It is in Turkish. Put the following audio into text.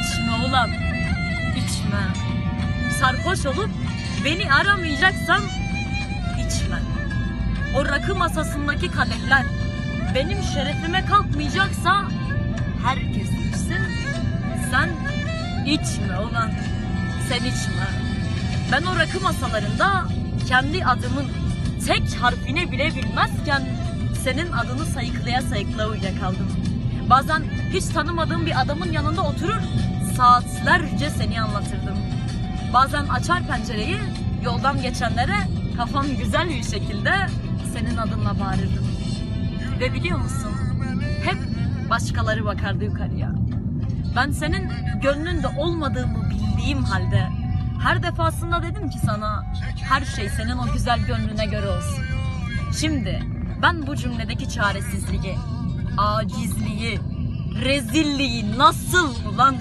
İçme ulan. İçme. Sarhoş olup beni aramayacaksan içme. O rakı masasındaki kadehler benim şerefime kalkmayacaksa herkes içsin. Sen içme ulan. Sen içme. Ben o rakı masalarında kendi adımın tek harfini bile bilmezken senin adını sayıklaya sayıklaya uyuyakaldım. Bazen hiç tanımadığım bir adamın yanında oturur saatlerce seni anlatırdım. Bazen açar pencereyi yoldan geçenlere kafam güzel bir şekilde senin adınla bağırırdım. Ve biliyor musun? Hep başkaları bakardı yukarıya. Ben senin gönlünde olmadığımı bildiğim halde her defasında dedim ki sana her şey senin o güzel gönlüne göre olsun. Şimdi ben bu cümledeki çaresizliği, acizliği, rezilliği nasıl ulan